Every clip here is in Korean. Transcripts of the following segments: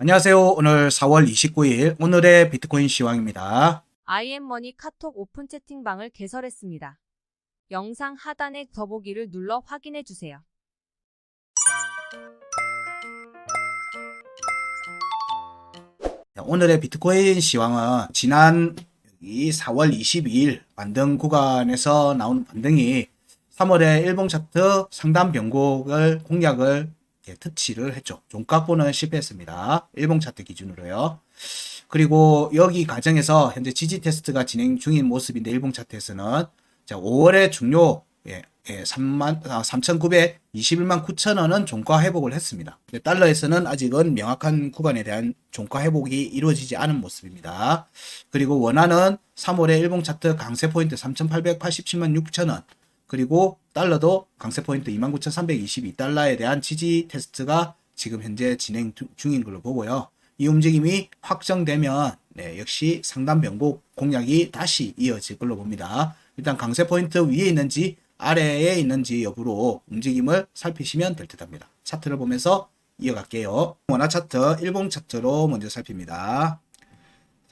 안녕하세요. 오늘 4월 29일 오늘의 비트코인 시황입니다. IM머니 카톡 오픈 채팅방을 개설했습니다. 영상 하단의 더보기를 눌러 확인해 주세요. 자, 오늘의 비트코인 시황은 지난 이 4월 22일 반등 구간에서 나온 반등이 3월에 일봉 차트 상단 변곡을 공략을 이렇게 터치를 했죠. 종가보는 실패했습니다. 일봉 차트 기준으로요. 그리고 여기 과정에서 현재 지지 테스트가 진행 중인 모습인데 일봉 차트에서는 자, 5월의 중요 예, 예, 3만 아, 3,921만 9천 원은 종가 회복을 했습니다. 달러에서는 아직은 명확한 구간에 대한 종가 회복이 이루어지지 않은 모습입니다. 그리고 원화는 3월의 일봉 차트 강세 포인트 3,887만 6천 원 그리고 달러도 강세 포인트 29,322달러에 대한 지지 테스트가 지금 현재 진행 중- 중인 걸로 보고요. 이 움직임이 확정되면 네, 역시 상단 변곡 공략이 다시 이어질 걸로 봅니다. 일단 강세 포인트 위에 있는지 아래에 있는지 여부로 움직임을 살피시면 될 듯 합니다. 차트를 보면서 이어갈게요. 원화 차트, 일봉 차트로 먼저 살핍니다.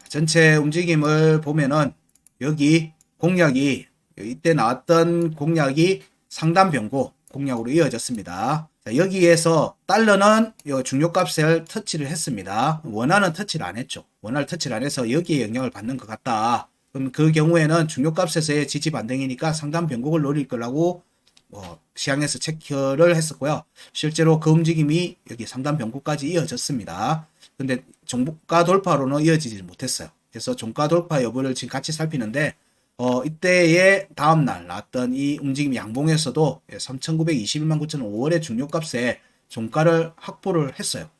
전체 움직임을 보면은 여기 공략이 이때 나왔던 공략이 상단 변고 공략으로 이어졌습니다. 자, 여기에서 달러는 요 중요값을 터치를 했습니다. 원화는 터치를 안 했죠. 원화를 터치를 안 해서 여기에 영향을 받는 것 같다. 그럼 그 경우에는 중요값에서의 지지 반등이니까 상단 변곡을 노릴 거라고 뭐 시향에서 체크를 했었고요. 실제로 그 움직임이 여기 상단 변곡까지 이어졌습니다. 근데 종가 돌파로는 이어지지 못했어요. 그래서 종가 돌파 여부를 지금 같이 살피는데 어, 이때의 다음날 나왔던 이 움직임 양봉에서도 3,921만 9천 5월의 중요값에 종가를 확보를 했어요.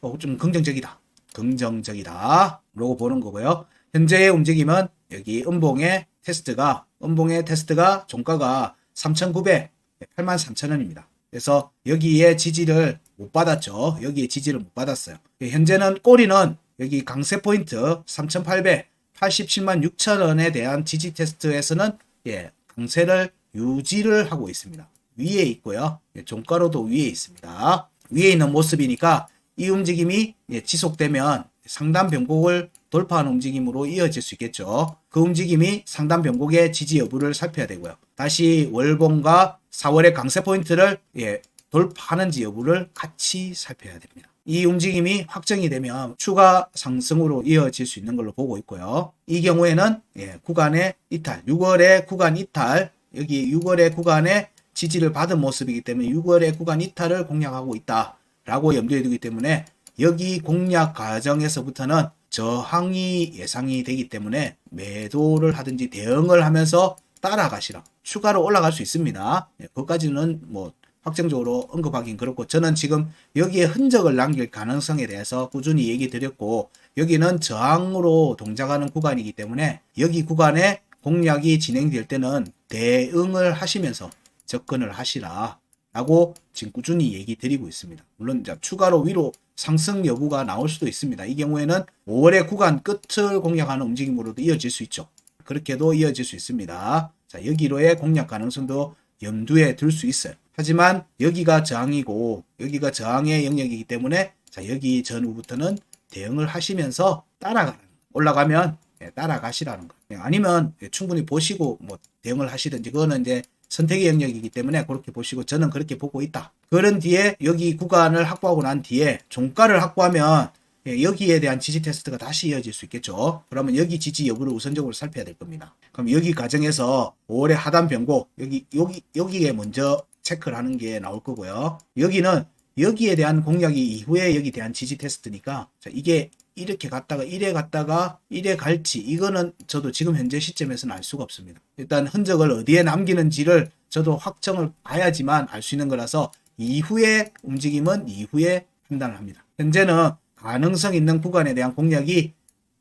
어, 좀 긍정적이다. 긍정적이다. 라고 보는 거고요. 현재의 움직임은 여기 음봉의 테스트가, 음봉의 테스트가 종가가 3,900, 8만 3천 원입니다. 그래서 여기에 지지를 못 받았죠. 여기에 지지를 못 받았어요. 현재는 꼬리는 여기 강세 포인트 3,800, 87만 6천 원에 대한 지지 테스트에서는 예, 강세를 유지를 하고 있습니다. 위에 있고요. 예, 종가로도 위에 있습니다. 위에 있는 모습이니까 이 움직임이 예, 지속되면 상단 변곡을 돌파하는 움직임으로 이어질 수 있겠죠. 그 움직임이 상단 변곡의 지지 여부를 살펴야 되고요. 다시 월봉과 4월의 강세 포인트를 예, 돌파하는지 여부를 같이 살펴야 됩니다. 이 움직임이 확정이 되면 추가 상승으로 이어질 수 있는 걸로 보고 있고요. 이 경우에는 예, 구간의 이탈, 6월의 구간 이탈, 여기 6월의 구간에 지지를 받은 모습이기 때문에 6월의 구간 이탈을 공략하고 있다라고 염두에 두기 때문에 여기 공략 과정에서부터는 저항이 예상이 되기 때문에 매도를 하든지 대응을 하면서 따라가시라. 추가로 올라갈 수 있습니다. 예, 그것까지는 뭐 확정적으로 언급하긴 그렇고 저는 지금 여기에 흔적을 남길 가능성에 대해서 꾸준히 얘기 드렸고 여기는 저항으로 동작하는 구간이기 때문에 여기 구간에 공략이 진행될 때는 대응을 하시면서 접근을 하시라 라고 지금 꾸준히 얘기 드리고 있습니다. 물론 이제 추가로 위로 상승 여부가 나올 수도 있습니다. 이 경우에는 5월의 구간 끝을 공략하는 움직임으로도 이어질 수 있죠. 그렇게도 이어질 수 있습니다. 자, 여기로의 공략 가능성도 염두에 둘 수 있어요. 하지만 여기가 저항이고 여기가 저항의 영역이기 때문에 자, 여기 전후부터는 대응을 하시면서 따라가는. 올라가면 예, 따라가시라는 거예요. 예, 아니면 예, 충분히 보시고 뭐 대응을 하시든지 그거는 이제 선택의 영역이기 때문에 그렇게 보시고 저는 그렇게 보고 있다. 그런 뒤에 여기 구간을 확보하고 난 뒤에 종가를 확보하면 예, 여기에 대한 지지 테스트가 다시 이어질 수 있겠죠. 그러면 여기 지지 여부를 우선적으로 살펴야 될 겁니다. 그럼 여기 과정에서 5월의 하단 변곡 여기 여기 여기에 먼저 체크를 하는 게 나올 거고요. 여기는 여기에 대한 공략이 이후에 여기 대한 지지 테스트니까 자, 이게 이렇게 갔다가 이래 갔다가 이래 갈지 이거는 저도 지금 현재 시점에서는 알 수가 없습니다. 일단 흔적을 어디에 남기는지를 저도 확정을 봐야지만 알 수 있는 거라서 이후의 움직임은 이후에 판단을 합니다. 현재는 가능성 있는 구간에 대한 공략이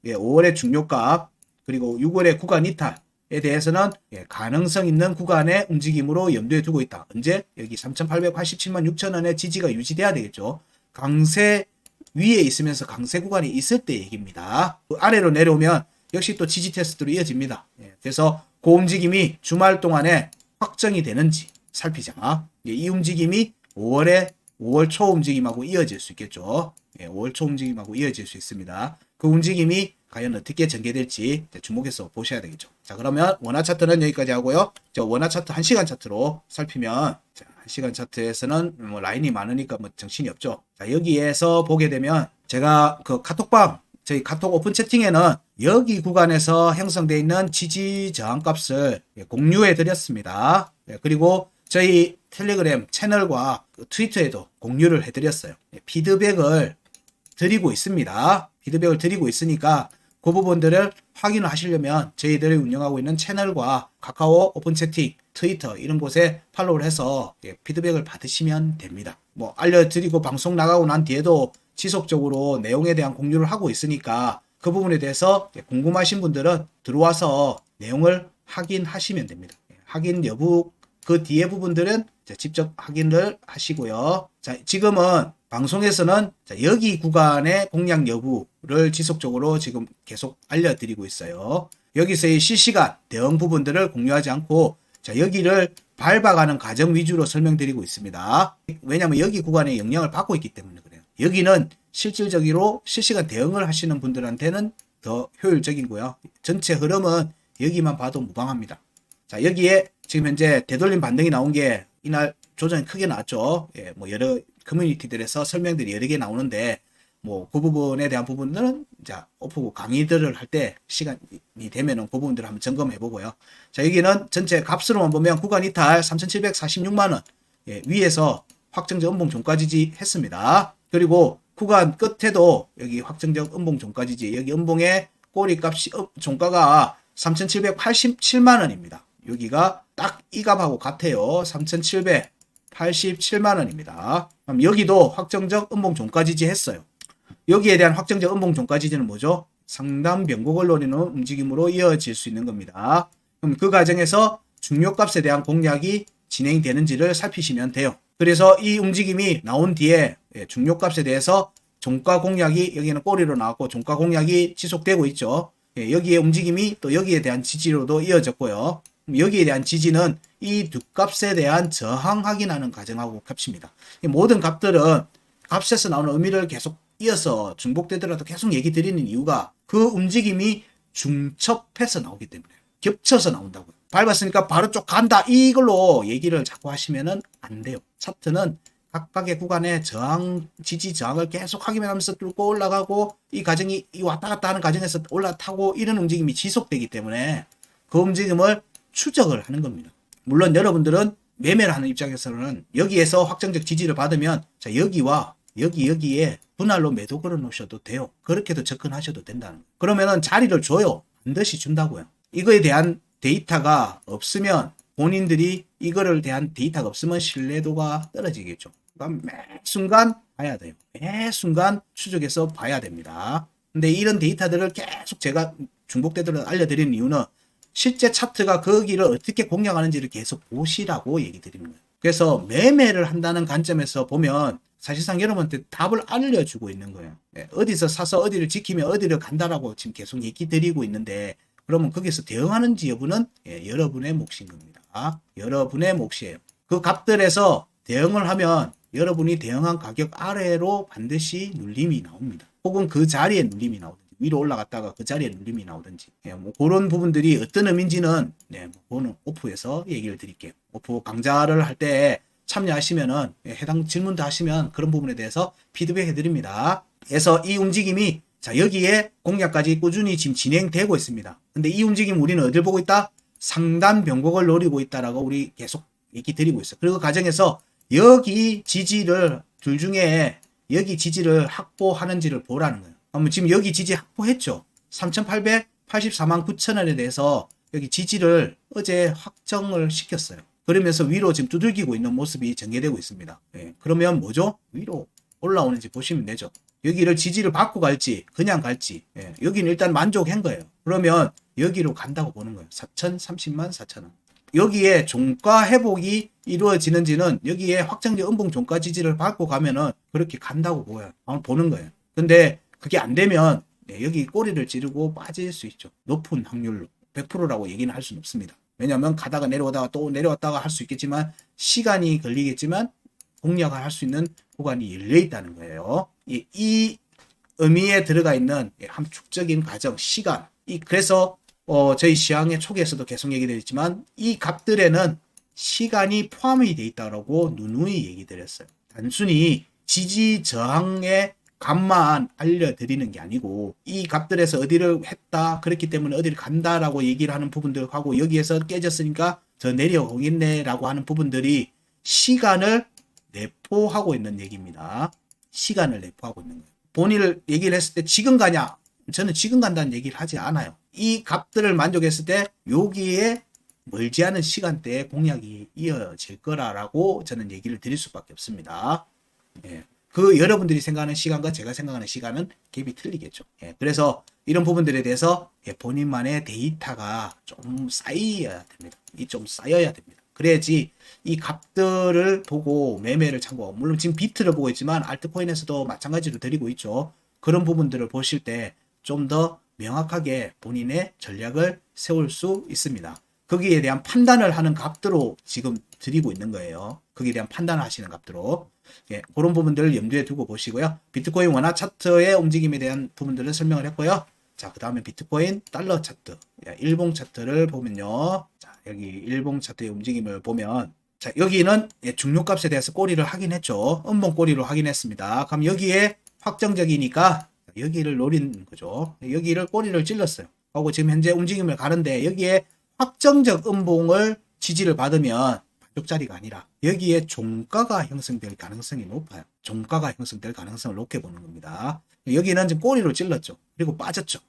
5월의 중요값 그리고 6월의 구간 이탈에 대해서는 예, 가능성 있는 구간의 움직임으로 염두에 두고 있다. 언제 여기 3,887만 6천 원의 지지가 유지돼야 되겠죠. 강세 위에 있으면서 강세 구간이 있을 때 얘기입니다. 그 아래로 내려오면 역시 또 지지 테스트로 이어집니다. 예, 그래서 그 움직임이 주말 동안에 확정이 되는지 살피자. 예, 이 움직임이 5월에 5월 초 움직임하고 이어질 수 있겠죠. 예, 5월 초 움직임하고 이어질 수 있습니다. 그 움직임이 과연 어떻게 전개될지 주목해서 보셔야 되겠죠. 자, 그러면 원화 차트는 여기까지 하고요. 저 원화 차트 1시간 차트로 살피면 자, 1시간 차트에서는 뭐 라인이 많으니까 뭐 정신이 없죠. 자, 여기에서 보게 되면 제가 그 카톡방 저희 카톡 오픈 채팅에는 여기 구간에서 형성되어 있는 지지 저항 값을 예, 공유해 드렸습니다. 예, 그리고 저희 텔레그램 채널과 그 트위터에도 공유를 해 드렸어요. 예, 피드백을 드리고 있습니다. 피드백을 드리고 있으니까 그 부분들을 확인을 하시려면 저희들이 운영하고 있는 채널과 카카오 오픈 채팅, 트위터 이런 곳에 팔로우를 해서 예, 피드백을 받으시면 됩니다. 뭐 알려드리고 방송 나가고 난 뒤에도 지속적으로 내용에 대한 공유를 하고 있으니까 그 부분에 대해서 예, 궁금하신 분들은 들어와서 내용을 확인하시면 됩니다. 예, 확인 여부 그 뒤에 부분들은 이제 직접 확인을 하시고요. 자, 지금은 방송에서는 자, 여기 구간의 공략 여부를 지속적으로 지금 계속 알려드리고 있어요. 여기서의 실시간 대응 부분들을 공유하지 않고 자, 여기를 밟아가는 과정 위주로 설명드리고 있습니다. 왜냐하면 여기 구간에 영향을 받고 있기 때문에 그래요. 여기는 실질적으로 실시간 대응을 하시는 분들한테는 더 효율적이고요. 전체 흐름은 여기만 봐도 무방합니다. 자, 여기에 지금 현재 되돌림 반등이 나온 게 이날 조정이 크게 나왔죠. 예, 뭐 여러 커뮤니티들에서 설명들이 여러 개 나오는데 뭐 그 부분에 대한 부분들은 자 오프 강의들을 할 때 시간이 되면은 그 부분들을 한번 점검해 보고요. 자 여기는 전체 값으로만 보면 구간 이탈 3,746만 원 예, 위에서 확정적 음봉 종가 지지 했습니다. 그리고 구간 끝에도 여기 확정적 음봉 종가 지지 여기 음봉의 꼬리 값이 음, 종가가 3,787만 원입니다. 여기가 딱 이 값하고 같아요. 3,787만 원입니다. 그럼 여기도 확정적 음봉 종가 지지했어요. 여기에 대한 확정적 음봉 종가 지지는 뭐죠? 상담 변곡을 노리는 움직임으로 이어질 수 있는 겁니다. 그럼 그 과정에서 중요값에 대한 공략이 진행되는지를 살피시면 돼요. 그래서 이 움직임이 나온 뒤에 예, 중요값에 대해서 종가 공략이 여기는 꼬리로 나왔고 종가 공략이 지속되고 있죠. 예, 여기에 움직임이 또 여기에 대한 지지로도 이어졌고요. 여기에 대한 지지는 이 두 값에 대한 저항 확인하는 과정하고 겹칩니다. 이 모든 값들은 값에서 나오는 의미를 계속 이어서 중복되더라도 계속 얘기 드리는 이유가 그 움직임이 중첩해서 나오기 때문에 겹쳐서 나온다고요. 밟았으니까 바로 쪽 간다 이걸로 얘기를 자꾸 하시면은 안 돼요. 차트는 각각의 구간의 저항, 지지 저항을 계속 확인하면서 뚫고 올라가고 이 과정이 이 왔다 갔다 하는 과정에서 올라타고 이런 움직임이 지속되기 때문에 그 움직임을 추적을 하는 겁니다. 물론 여러분들은 매매를 하는 입장에서는 여기에서 확정적 지지를 받으면 자 여기와 여기 여기에 분할로 매도 걸어 놓으셔도 돼요. 그렇게도 접근하셔도 된다는 거예요. 그러면은 자리를 줘요. 반드시 준다고요. 이거에 대한 데이터가 없으면 본인들이 이거를 대한 데이터가 없으면 신뢰도가 떨어지겠죠. 그러니까 매 순간 봐야 돼요. 매 순간 추적해서 봐야 됩니다. 근데 이런 데이터들을 계속 제가 중복되도록 알려드리는 이유는 실제 차트가 거기를 어떻게 공략하는지를 계속 보시라고 얘기 드립니다. 그래서 매매를 한다는 관점에서 보면 사실상 여러분한테 답을 알려주고 있는 거예요. 예, 어디서 사서 어디를 지키면 어디를 간다라고 지금 계속 얘기 드리고 있는데 그러면 거기서 대응하는지 여부는 예, 여러분의 몫인 겁니다. 여러분의 몫이에요. 그 값들에서 대응을 하면 여러분이 대응한 가격 아래로 반드시 눌림이 나옵니다. 혹은 그 자리에 눌림이 나오든지 위로 올라갔다가 그 자리에 눌림이 나오든지 예, 뭐 그런 부분들이 어떤 의미인지는 네, 뭐 그거는 오프에서 얘기를 드릴게요. 오프 강좌를 할 때 참여하시면은 예, 해당 질문도 하시면 그런 부분에 대해서 피드백 해드립니다. 그래서 이 움직임이 자 여기에 공략까지 꾸준히 지금 진행되고 있습니다. 근데 이 움직임 우리는 어딜 보고 있다? 상단 변곡을 노리고 있다라고 우리 계속 얘기 드리고 있어요. 그리고 그 과정에서 여기 지지를 둘 중에 여기 지지를 확보하는지를 보라는 거예요. 그러면 지금 여기 지지 확보했죠. 3,884만 9천 원에 대해서 여기 지지를 어제 확정을 시켰어요. 그러면서 위로 지금 두들기고 있는 모습이 전개되고 있습니다. 예, 그러면 뭐죠? 위로 올라오는지 보시면 되죠. 여기를 지지를 받고 갈지 그냥 갈지 예, 여기는 일단 만족한 거예요. 그러면 여기로 간다고 보는 거예요. 4,030만 4천 원. 여기에 종가 회복이 이루어지는지는 여기에 확정적 음봉 종가 지지를 받고 가면은 그렇게 간다고 보여요. 한번 보는 거예요. 근데 그게 안 되면 네, 여기 꼬리를 찌르고 빠질 수 있죠. 높은 확률로 100%라고 얘기는 할 수는 없습니다. 왜냐하면 가다가 내려오다가 또 내려왔다가 할 수 있겠지만 시간이 걸리겠지만 공략을 할 수 있는 구간이 열려 있다는 거예요. 이, 이 의미에 들어가 있는 함축적인 과정, 시간. 이 그래서 어, 저희 시황의 초기에서도 계속 얘기드렸지만 이 값들에는 시간이 포함이 돼 있다라고 누누이 얘기 드렸어요. 단순히 지지 저항의 값만 알려드리는 게 아니고 이 값들에서 어디를 했다 그렇기 때문에 어디를 간다라고 얘기를 하는 부분들하고 여기에서 깨졌으니까 저 내려오겠네라고 하는 부분들이 시간을 내포하고 있는 얘기입니다. 시간을 내포하고 있는 거예요. 본인을 얘기를 했을 때 지금 가냐? 저는 지금 간다는 얘기를 하지 않아요. 이 값들을 만족했을 때 여기에 멀지 않은 시간대에 공약이 이어질 거라라고 저는 얘기를 드릴 수밖에 없습니다. 예. 그 여러분들이 생각하는 시간과 제가 생각하는 시간은 갭이 틀리겠죠. 예. 그래서 이런 부분들에 대해서 예, 본인만의 데이터가 좀 쌓여야 됩니다. 이 좀 쌓여야 됩니다. 그래야지 이 값들을 보고 매매를 참고 물론 지금 비트를 보고 있지만 알트코인에서도 마찬가지로 드리고 있죠. 그런 부분들을 보실 때 좀 더 명확하게 본인의 전략을 세울 수 있습니다. 거기에 대한 판단을 하는 값들로 지금 드리고 있는 거예요. 거기에 대한 판단을 하시는 값들로. 예, 그런 부분들을 염두에 두고 보시고요. 비트코인 원화 차트의 움직임에 대한 부분들을 설명을 했고요. 자, 그 다음에 비트코인 달러 차트, 예, 일봉 차트를 보면요. 자, 여기 일봉 차트의 움직임을 보면, 자, 여기는 예, 중요값에 대해서 꼬리를 확인했죠. 음봉 꼬리로 확인했습니다. 그럼 여기에 확정적이니까 여기를 노린 거죠. 여기를 꼬리를 찔렀어요. 하고 지금 현재 움직임을 가는데 여기에 확정적 음봉을 지지를 받으면 반쪽짜리가 아니라 여기에 종가가 형성될 가능성이 높아요. 종가가 형성될 가능성을 높게 보는 겁니다. 여기는 지금 꼬리로 찔렀죠. 그리고 빠졌죠.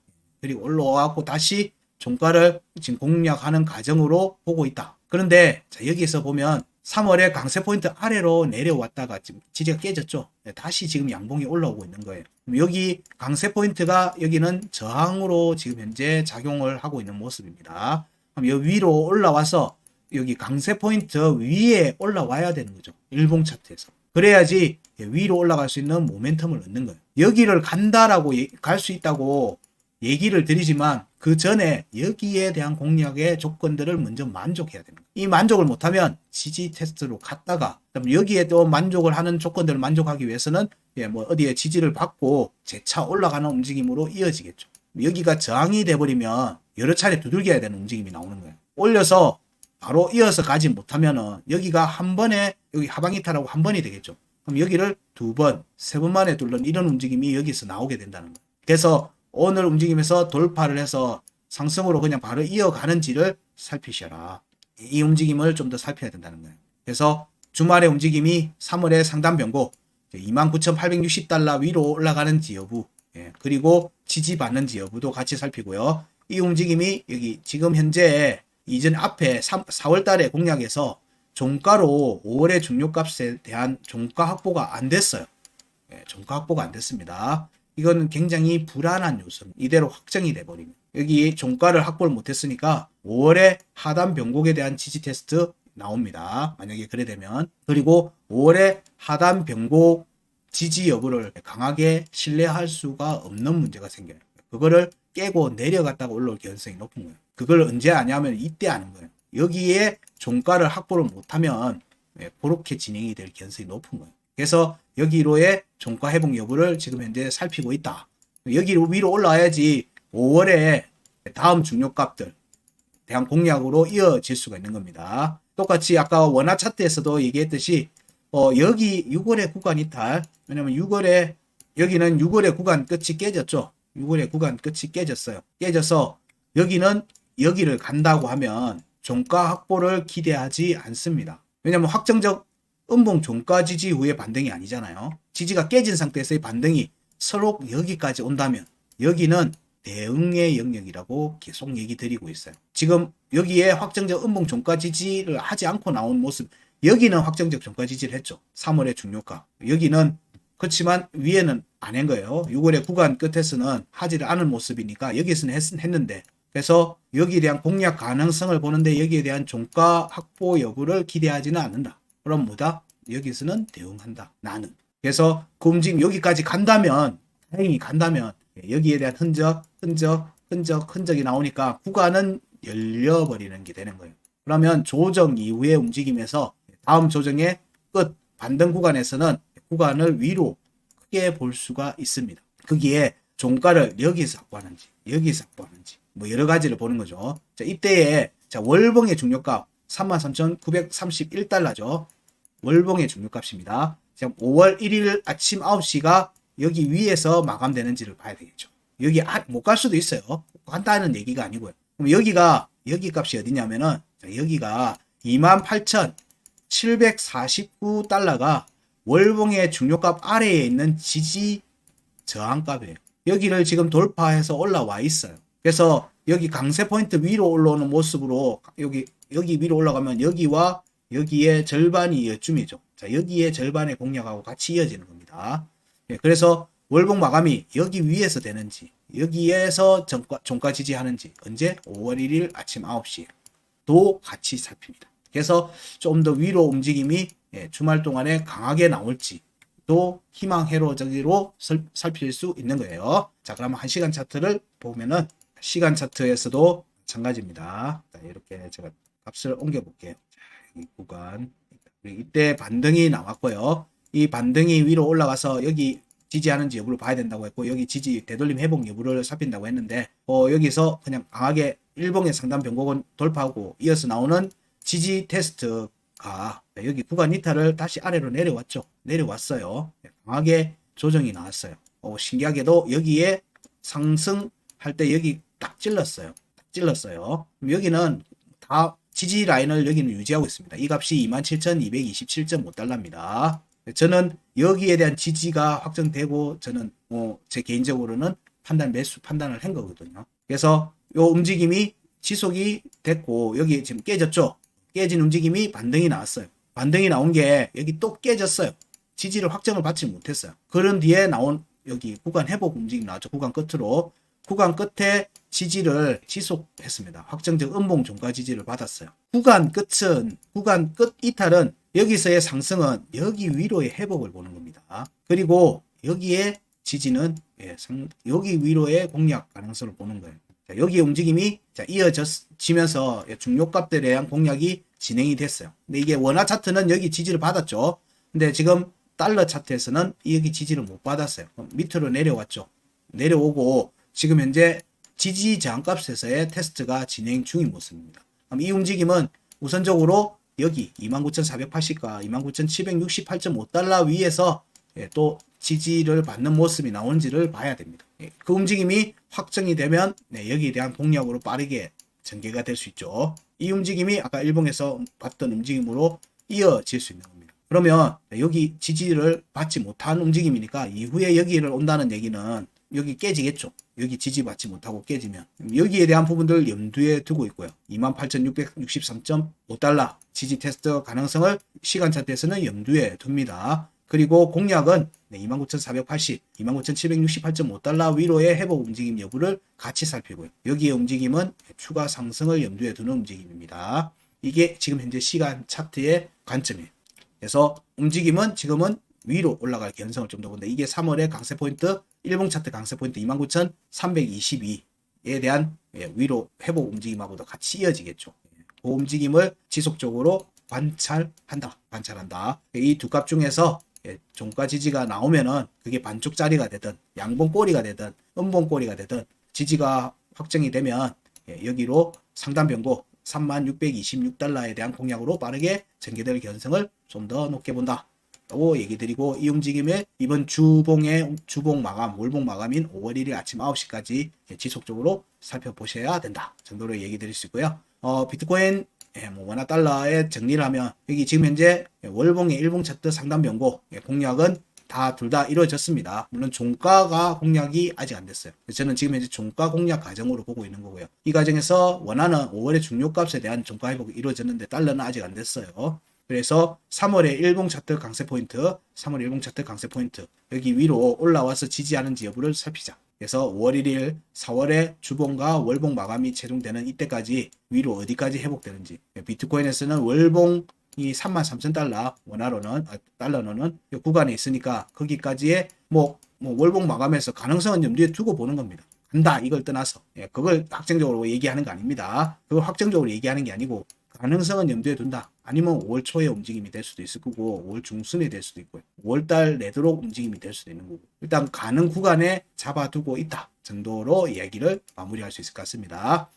그리고 올라와고 다시 종가를 지금 공략하는 과정으로 보고 있다. 그런데 자, 여기에서 보면 3월에 강세 포인트 아래로 내려왔다가 지금 지지가 깨졌죠. 네, 다시 지금 양봉이 올라오고 있는 거예요. 여기 강세 포인트가 여기는 저항으로 지금 현재 작용을 하고 있는 모습입니다. 그럼 여기 위로 올라와서 여기 강세 포인트 위에 올라와야 되는 거죠. 일봉 차트에서. 그래야지 위로 올라갈 수 있는 모멘텀을 얻는 거예요. 여기를 간다라고 갈 수 있다고 얘기를 드리지만 그 전에 여기에 대한 공략의 조건들을 먼저 만족해야 됩니다. 이 만족을 못하면 지지 테스트로 갔다가 여기에 또 만족을 하는 조건들을 만족하기 위해서는 예, 뭐 어디에 지지를 받고 재차 올라가는 움직임으로 이어지겠죠. 여기가 저항이 돼버리면 여러 차례 두들겨야 되는 움직임이 나오는 거예요. 올려서 바로 이어서 가지 못하면은 여기가 한 번에 여기 하방이탈하고 한 번이 되겠죠. 그럼 여기를 두 번, 세 번 만에 뚫는 이런 움직임이 여기서 나오게 된다는 거예요. 그래서 오늘 움직임에서 돌파를 해서 상승으로 그냥 바로 이어가는지를 살피셔라. 이 움직임을 좀 더 살펴야 된다는 거예요. 그래서 주말의 움직임이 3월의 상단 변고 29,860달러 위로 올라가는지 여부, 예, 그리고 지지받는지 여부도 같이 살피고요. 이 움직임이 여기 지금 현재 이전 앞에 3, 4월 달에 공략에서 종가로 5월의 중요값에 대한 종가 확보가 안 됐어요. 예, 종가 확보가 안 됐습니다. 이거는 굉장히 불안한 요소. 이대로 확정이 돼버리면 여기 종가를 확보를 못했으니까 5월에 하단 변곡에 대한 지지 테스트 나옵니다. 만약에 그래 되면 그리고 5월에 하단 변곡 지지 여부를 강하게 신뢰할 수가 없는 문제가 생겨요. 그거를 깨고 내려갔다가 올라올 가능성이 높은 거예요. 그걸 언제 아냐면 이때 아는 거예요. 여기에 종가를 확보를 못하면 예, 그렇게 진행이 될 가능성이 높은 거예요. 그래서 여기로의 종가 회복 여부를 지금 현재 살피고 있다. 여기 위로 올라와야지 5월에 다음 중요값들 대한 공략으로 이어질 수가 있는 겁니다. 똑같이 아까 원화 차트에서도 얘기했듯이 어 여기 6월의 구간 이탈 왜냐면 6월에 여기는 6월의 구간 끝이 깨졌죠. 6월의 구간 끝이 깨졌어요. 깨져서 여기는 여기를 간다고 하면 종가 확보를 기대하지 않습니다. 왜냐면 확정적 음봉 종가 지지 후의 반등이 아니잖아요. 지지가 깨진 상태에서의 반등이 서로 여기까지 온다면 여기는 대응의 영역이라고 계속 얘기 드리고 있어요. 지금 여기에 확정적 음봉 종가 지지를 하지 않고 나온 모습 여기는 확정적 종가 지지를 했죠. 3월의 중요가 여기는 그렇지만 위에는 안 한 거예요. 6월의 구간 끝에서는 하지를 않은 모습이니까 여기서는 했, 했는데 그래서 여기에 대한 공략 가능성을 보는데 여기에 대한 종가 확보 여부를 기대하지는 않는다. 그럼 뭐다? 여기서는 대응한다. 나는. 그래서 그 움직임 여기까지 간다면 다행히 간다면 여기에 대한 흔적, 흔적, 흔적, 흔적이 나오니까 구간은 열려버리는 게 되는 거예요. 그러면 조정 이후의 움직임에서 다음 조정의 끝 반등 구간에서는 구간을 위로 크게 볼 수가 있습니다. 거기에 종가를 여기서 확보하는지 여기서 확보하는지 뭐 여러 가지를 보는 거죠. 자, 이때에 자, 월봉의 중요값 33,931달러죠. 월봉의 중요값입니다. 지금 5월 1일 아침 9시가 여기 위에서 마감되는지를 봐야 되겠죠. 여기 아, 못갈 수도 있어요. 간다는 얘기가 아니고요. 그럼 여기가 여기 값이 어디냐면은 자, 여기가 28,749달러가 월봉의 중요값 아래에 있는 지지 저항값이에요. 여기를 지금 돌파해서 올라와 있어요. 그래서 여기 강세 포인트 위로 올라오는 모습으로 여기 여기 위로 올라가면 여기와 여기에 절반이 여쯤이죠. 자, 여기에 절반의 공략하고 같이 이어지는 겁니다. 예, 그래서 월봉 마감이 여기 위에서 되는지 여기에서 종가, 종가 지지하는지 언제 5월 1일 아침 9시 도 같이 살핍니다. 그래서 좀 더 위로 움직임이 예, 주말 동안에 강하게 나올지 또 희망회로적으로 살- 살필 수 있는 거예요. 자, 그러면 한 시간 차트를 보면은 시간 차트에서도 마찬가지입니다. 자, 이렇게 제가 값을 옮겨 볼게요. 자, 이 구간 이때 반등이 나왔고요. 이 반등이 위로 올라가서 여기 지지하는지 여부를 봐야 된다고 했고 여기 지지 되돌림 회복 여부를 살핀다고 했는데 어, 여기서 그냥 강하게 일봉의 상단 변곡은 돌파하고 이어서 나오는 지지 테스트 가 여기 구간 이탈을 다시 아래로 내려왔죠. 내려왔어요. 강하게 조정이 나왔어요. 어, 신기하게도 여기에 상승할 때 여기 딱 찔렀어요. 딱 찔렀어요. 여기는 다 지지 라인을 여기는 유지하고 있습니다. 이 값이 27,227.5달러입니다. 저는 여기에 대한 지지가 확정되고 저는 어, 제 개인적으로는 판단 매수 판단을 한 거거든요. 그래서 요 움직임이 지속이 됐고 여기 지금 깨졌죠. 깨진 움직임이 반등이 나왔어요. 반등이 나온 게 여기 또 깨졌어요. 지지를 확정을 받지 못했어요. 그런 뒤에 나온 여기 구간 회복 움직임 나왔죠. 구간 끝으로 구간 끝에 지지를 지속했습니다. 확정적 음봉 종가 지지를 받았어요. 구간 끝은 구간 끝 이탈은 여기서의 상승은 여기 위로의 회복을 보는 겁니다. 그리고 여기에 지지는 예, 상- 여기 위로의 공략 가능성을 보는 거예요. 자, 여기 움직임이 자, 이어지면서 중요값들에 대한 공략이 진행이 됐어요. 근데 이게 원화 차트는 여기 지지를 받았죠. 근데 지금 달러 차트에서는 여기 지지를 못 받았어요. 밑으로 내려왔죠. 내려오고 지금 현재 지지 저항값에서의 테스트가 진행 중인 모습입니다. 그럼 이 움직임은 우선적으로 여기 29,480과 29,768.5달러 위에서 예, 또 지지를 받는 모습이 나오는지를 봐야 됩니다. 예, 그 움직임이 확정이 되면 네, 여기에 대한 공략으로 빠르게 전개가 될 수 있죠. 이 움직임이 아까 일봉에서 봤던 움직임으로 이어질 수 있는 겁니다. 그러면 여기 지지를 받지 못한 움직임이니까 이후에 여기를 온다는 얘기는 여기 깨지겠죠. 여기 지지받지 못하고 깨지면 여기에 대한 부분들 염두에 두고 있고요. 28,663.5달러 지지 테스트 가능성을 시간 차트에서는 염두에 둡니다. 그리고 공략은 네, 29,480, 29,768.5달러 위로의 회복 움직임 여부를 같이 살피고요. 여기의 움직임은 추가 상승을 염두에 두는 움직임입니다. 이게 지금 현재 시간 차트의 관점이에요. 그래서 움직임은 지금은 위로 올라갈 개연성을 좀 더 본다. 이게 3월의 강세 포인트, 일봉 차트 강세 포인트 29,322에 대한 예, 위로 회복 움직임하고도 같이 이어지겠죠. 그 움직임을 지속적으로 관찰한다. 관찰한다. 이 두 값 중에서 예, 종가 지지가 나오면은 그게 반쪽짜리가 되든 양봉 꼬리가 되든 음봉 꼬리가 되든 지지가 확정이 되면 예, 여기로 상단 변고 3626달러에 대한 공약으로 빠르게 전개될 개연성을 좀 더 높게 본다. 라고 얘기 드리고 이 움직임에 이번 주봉의 주봉 마감, 월봉 마감인 5월 1일 아침 9시까지 지속적으로 살펴보셔야 된다. 정도로 얘기 드릴 수 있고요. 어, 비트코인 예, 뭐 원화 달러에 정리를 하면 여기 지금 현재 월봉의 일봉 차트 상단 변고 예, 공략은 다둘다 이루어졌습니다. 물론 종가가 공략이 아직 안 됐어요. 저는 지금 현재 종가 공략 과정으로 보고 있는 거고요. 이 과정에서 원화는 5월의 중요값에 대한 종가 회복이 이루어졌는데 달러는 아직 안 됐어요. 그래서 3월의 일봉 차트 강세 포인트, 3월 일봉 차트 강세 포인트 여기 위로 올라와서 지지하는지 여부를 살피자. 그래서 5월 1일 4월에 주봉과 월봉 마감이 최종되는 이때까지 위로 어디까지 회복되는지 비트코인에서는 월봉이 33,000달러 원화로는 아, 달러로는 이 구간에 있으니까 거기까지의 뭐, 뭐 월봉 마감에서 가능성은 염두에 두고 보는 겁니다. 간다 이걸 떠나서 예, 그걸 확정적으로 얘기하는 거 아닙니다. 그걸 확정적으로 얘기하는 게 아니고 가능성은 염두에 둔다. 아니면 5월 초에 움직임이 될 수도 있을 거고 5월 중순에 될 수도 있고요. 5월 달 내도록 움직임이 될 수도 있는 거고 일단 가는 구간에 잡아두고 있다 정도로 이야기를 마무리할 수 있을 것 같습니다.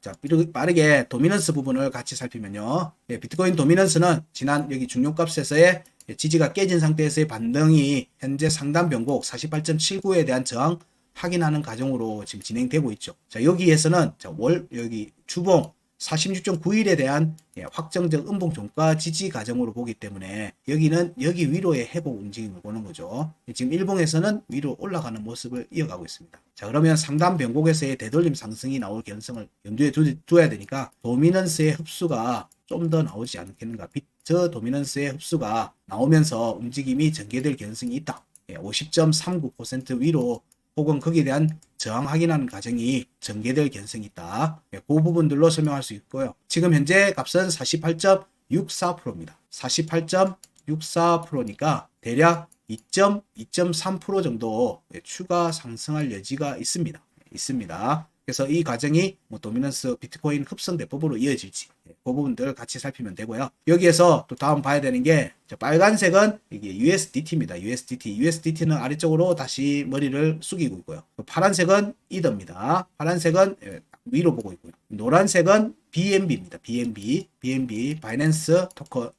자, 빠르- 빠르게 도미넌스 부분을 같이 살피면요. 예, 비트코인 도미넌스는 지난 여기 중요값에서의 지지가 깨진 상태에서의 반등이 현재 상단 변곡 48.79에 대한 저항 확인하는 과정으로 지금 진행되고 있죠. 자, 여기에서는 자, 월 여기 주봉 46.91에 대한 예, 확정적 음봉 종가 지지 과정으로 보기 때문에 여기는 여기 위로의 회복 움직임을 보는 거죠. 지금 일봉에서는 위로 올라가는 모습을 이어가고 있습니다. 자 그러면 상단 변곡에서의 되돌림 상승이 나올 가능성을 염두에 두, 둬야 되니까 도미넌스의 흡수가 좀 더 나오지 않겠는가. 비트 도미넌스의 흡수가 나오면서 움직임이 전개될 가능성이 있다. 예, 50.39% 위로 혹은 거기에 대한 저항 확인하는 과정이 전개될 가능성이 있다. 예, 그 부분들로 설명할 수 있고요. 지금 현재 값은 48.64%입니다. 48.64%니까 대략 2.2.3% 정도 예, 추가 상승할 여지가 있습니다. 있습니다. 그래서 이 과정이 뭐 도미넌스 비트코인 흡선 대법으로 이어질지 예, 그 부분들 같이 살피면 되고요. 여기에서 또 다음 봐야 되는 게저 빨간색은 이게 USDT입니다. USDT. USDT는 아래쪽으로 다시 머리를 숙이고 있고요. 그 파란색은 이더입니다. 파란색은 예, 위로 보고 있고요. 노란색은 BNB입니다. BNB. BNB 바이낸스 토커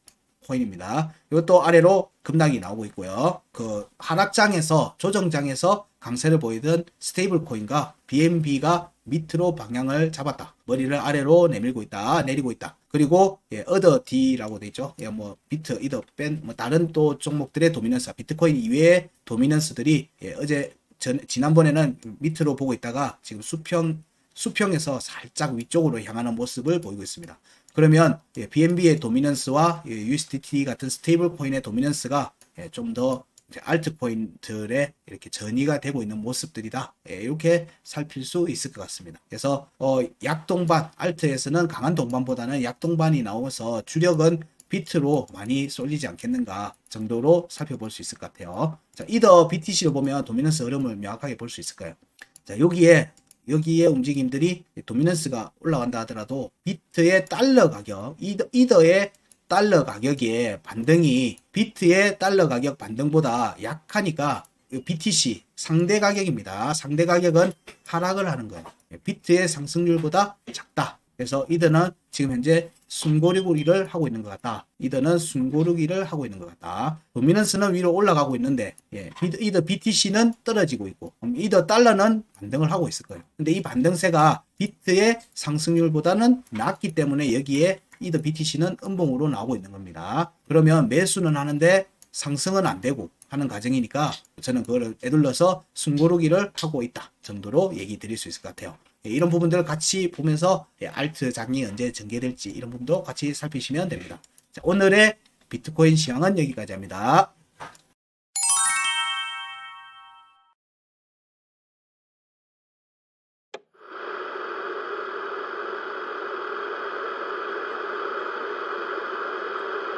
코인입니다. 이것도 아래로 급락이 나오고 있고요. 그 하락장에서 조정장에서 강세를 보이던 스테이블 코인과 BNB가 밑으로 방향을 잡았다. 머리를 아래로 내밀고 있다. 내리고 있다. 그리고 예, 어더 D라고 돼 있죠. 예, 뭐 비트, 이더, 뺀, 뭐 다른 또 종목들의 도미넌스, 비트코인 이외의 도미넌스들이 예, 어제 전, 지난번에는 밑으로 보고 있다가 지금 수평 수평에서 살짝 위쪽으로 향하는 모습을 보이고 있습니다. 그러면 예, BNB의 도미넌스와 예, USDT 같은 스테이블 코인의 도미넌스가 예, 좀더 알트코인들의 이렇게 전이가 되고 있는 모습들이다. 예, 이렇게 살필 수 있을 것 같습니다. 그래서 어, 약동반 알트에서는 강한 동반보다는 약동반이 나오면서 주력은 비트로 많이 쏠리지 않겠는가 정도로 살펴볼 수 있을 것 같아요. 자, 이더 BTC를 보면 도미넌스 흐름을 명확하게 볼 수 있을 거예요. 자, 여기에 여기에 움직임들이 도미넌스가 올라간다 하더라도 비트의 달러 가격, 이더, 이더의 달러 가격의 반등이 비트의 달러 가격 반등보다 약하니까 이 BTC 상대 가격입니다. 상대 가격은 하락을 하는 거예요. 비트의 상승률보다 작다. 그래서 이더는 지금 현재 숨고르기를 하고 있는 것 같다. 이더는 숨고르기를 하고 있는 것 같다. 도미넌스는 위로 올라가고 있는데 예, 이더, BTC는 떨어지고 있고 이더 달러는 반등을 하고 있을 거예요. 근데 이 반등세가 비트의 상승률보다는 낮기 때문에 여기에 이더 BTC는 음봉으로 나오고 있는 겁니다. 그러면 매수는 하는데 상승은 안 되고 하는 과정이니까 저는 그걸 애둘러서 숨고르기를 하고 있다 정도로 얘기 드릴 수 있을 것 같아요. 예, 이런 부분들을 같이 보면서 예, 알트 장이 언제 전개될지 이런 부분도 같이 살피시면 됩니다. 자, 오늘의 비트코인 시황은 여기까지 합니다.